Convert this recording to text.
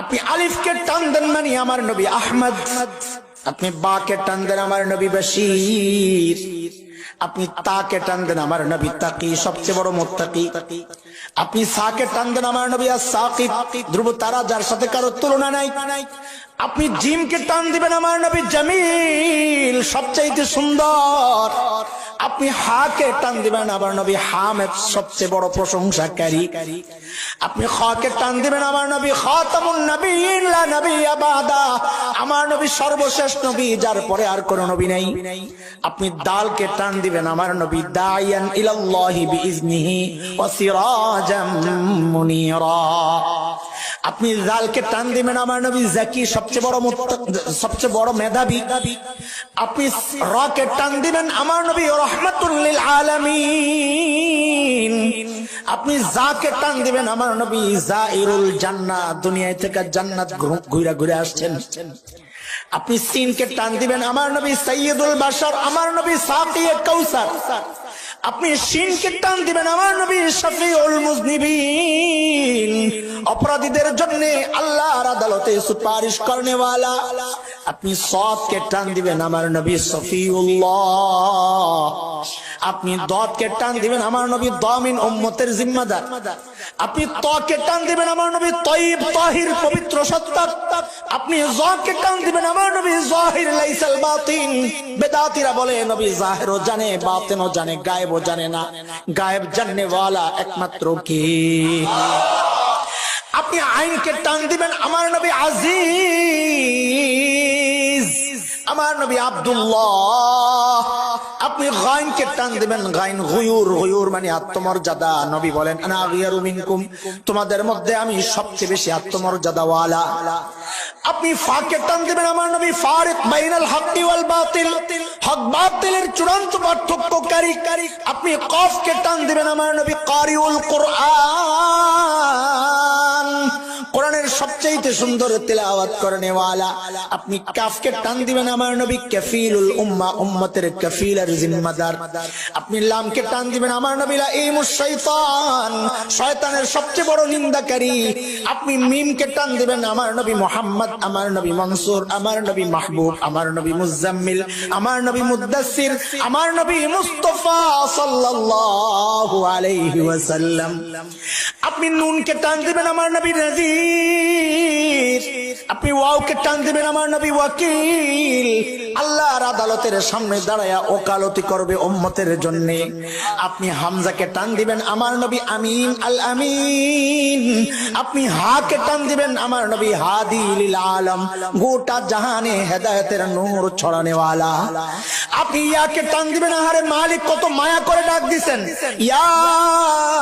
আপনি আলিফকে টান দেন মানে আমার নবী আহমদ। আপনি বাকে টান দেন আমার নবী বশির। আপনি তাকে টান দেন আমার নবী তাকি, সবচেয়ে বড় মোত্তাকি। আপনি সাকে টান দেন আমার নবী সাকিব ধ্রুব তারা যার সাথে কারও তুলনা নাই। আপনি জিমকে টান দিবেন আমার নবী জামিল, সবচাইতে সুন্দর। আপনি হাকে টান দিবেন আমার নবী হামেদ সবচেয়ে বড় প্রশংসাকারী। আপনি খাকে টান দিবেন আমার নবী খাতামুন নবীন লা নবী আবাদা। আমার নবী সর্বশেষ নবী, যার পরে আর কোন নবী নেই। আপনি দালকে টান দিবেন আমার নবী দায়ান ইলাল্লাহি বিইজনিহি ওয়া সিরাজাম মুনীরা। আপনি জালকে টান দিবেন আমার নবী জাকি সবচেয়ে বড় সবচেয়ে বড় মেধাবী। আপনি রকে টান দিবেন আমার নবী রহমাতুল্লিল আলামিন। আপনি জাকে টান দিবেন আমার নবী, জাইরুল জান্নাত দুনিয়ায় থেকে জান্নাত ঘুরে ঘুরে আসছেন। আপনি সিনকে টান দিবেন আমার নবী সৈয়দুল বাশার, আমার নবী সাকিয়ে কৌসার আপনি সিনকে টান দিবেন আমার নবী শফিউল মুজনিবিন। অপরাধীদের জন্য আল্লাহর আদালতে সুপারিশ করনেওয়ালা। আপনি সৎকে টান দিবেন আমার নবী সফিউল্লাহ। আপনি দতকে টান দিবেন আমার নবী দমিন উম্মতের জিম্মাদার। আপনি তকে টান দিবেন আমার নবী তয়িব তাহির পবিত্র সত্তা আপনি জকে টান দিবেন আমার নবী জাহির লাইসাল বাতিন। বেদাতিরা বলে, নবী জাহিরও জানে, বাতিনও জানে, গায়েবও জানে না। গায়েব জাননে ওয়ালা একমাত্র কি? আপনি আইনকে টান দিবেন আমার নবী আজিজ। আমার নবী আব্দুল্লাহ, আপনি গাইনকে টান দিবেন গাইন গুয়ুর গুয়ুর মানে আত্মমর্যাদা। নবী বলেন, আনা গিয়ারু মিনকুম, তোমাদের মধ্যে আমি সবচেয়ে বেশি আত্মমর্যাদাওয়ালা। আপনি ফাকে টান দিবেন আমার নবী ফারিক বাইনাল হক ওয়াল বাতিল। হক বাতিলের চূড়ান্ত পার্থক্যকারী আপনি কফকে টান দিবেন আমার নবী কারিউল কোরআন। কোরআনের সবচেয়ে সুন্দর তেলাওয়াত করেনেওয়ালা আপনি কাফকে টান দিবেন আমার নবী, কাফিলুল উম্মা, উম্মতের কাফিলার জিম্মাদার। আপনি লামকে টান দিবেন আমার নবী লাইমুশ শয়তান। শয়তানের সবচেয়ে বড় নিন্দাকারী। আপনি মিমকে টান দিবেন আমার নবী মোহাম্মদ, আমার নবী মনসুর, আমার নবী মাহবুব, আমার নবী মুজাম্মিল, আমার নবী মুদাসসির, আমার নবী মুস্তাফা সাল্লাল্লাহু আলাইহি ওয়াসাল্লাম। আপনি নুনকে টান দিবেন আমার নবী নাজির আপনি ওয়াওকে টান দিবেন আমার নবী ওয়াকিল। আল্লাহর আদালতের সামনে দাঁড়ায়া ওকালতি করবে উম্মতের জন্য। আপনি হামজাকে টান দিবেন আমার নবী আমিন আল আমিন। আপনি হাকে টান দিবেন আমার নবী হাদি লিল আলম। গোটা জাহানে হেদায়েতের নূর ছড়ানে ওয়ালা আপনি ইয়াকে টান দিবেন, আহারে মালিক কত মায়া করে ডাক দিছেন। ইয়াসিন